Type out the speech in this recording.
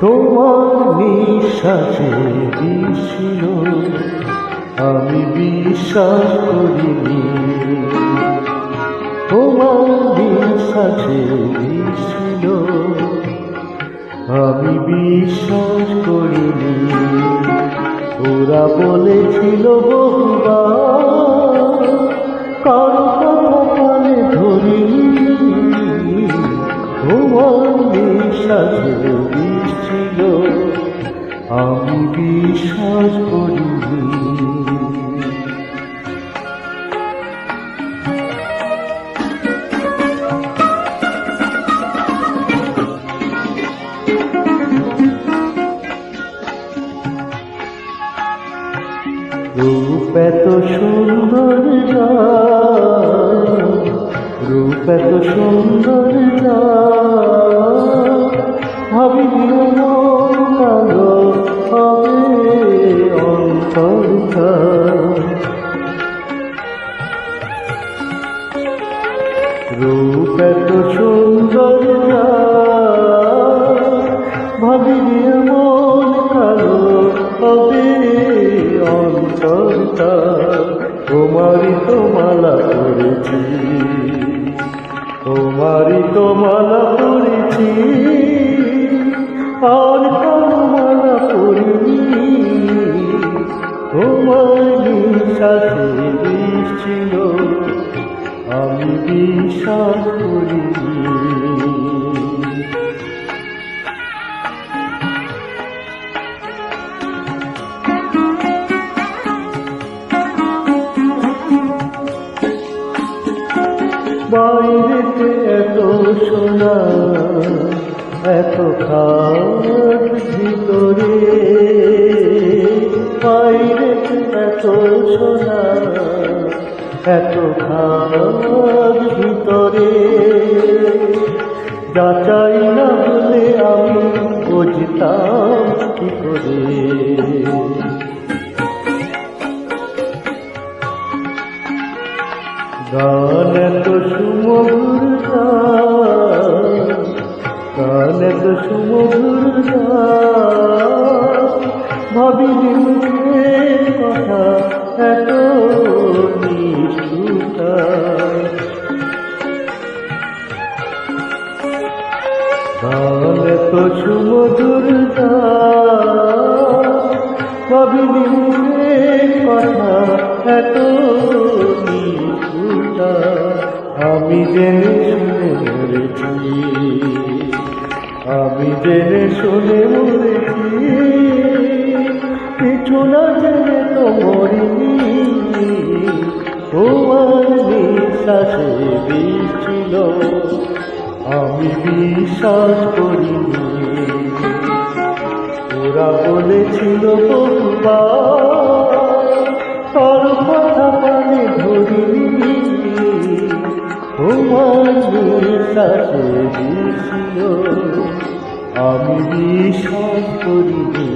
তোমার নিঃশ্বাসে দিছিল আমি বিশ্বাস করিনি। তোমার নিঃশ্বাসে দিছিল আমি বিশ্বাস করিনি ওরা বলেছিল বহুবার, কারও নিঃশ্বাসে দিছিল আমি বিশ্বাস করিনি রূপ এত সুন্দর রূপ এত সুন্দর যায়, রূপ এত সুন্দর ভাবিনি মন কালো হবে অন্তরটা তোমারই তো মালা করেছি তোমারই তো মালা করেছি আর বিষ ছিল আমি বিশ্বাস করিনি। বাইরেতে এত সোনা এত খাদ ভিতরে এত সোনা এত খাদ ভিতরে। যাচাই না হলে আমি বুঝতাম কি করে। গান এত সুমধুর গান, এত সুমধুর ভাবিনি গান এত সুমধুর মুখে কথা এত আমি জেনে শুনে মরেছি। আমি জেনে শুনে মরেছি। কিছু না জেনে তো মরিনি। তোমার নিঃশ্বাসে বিষ ছিল। আমি বিশ্বাস করিনি। ওরা বলেছিল তার কথা পানে ধরিনি। তোমার বিশ্বাসে দিছিল আমি বিশ্বাস করিনি।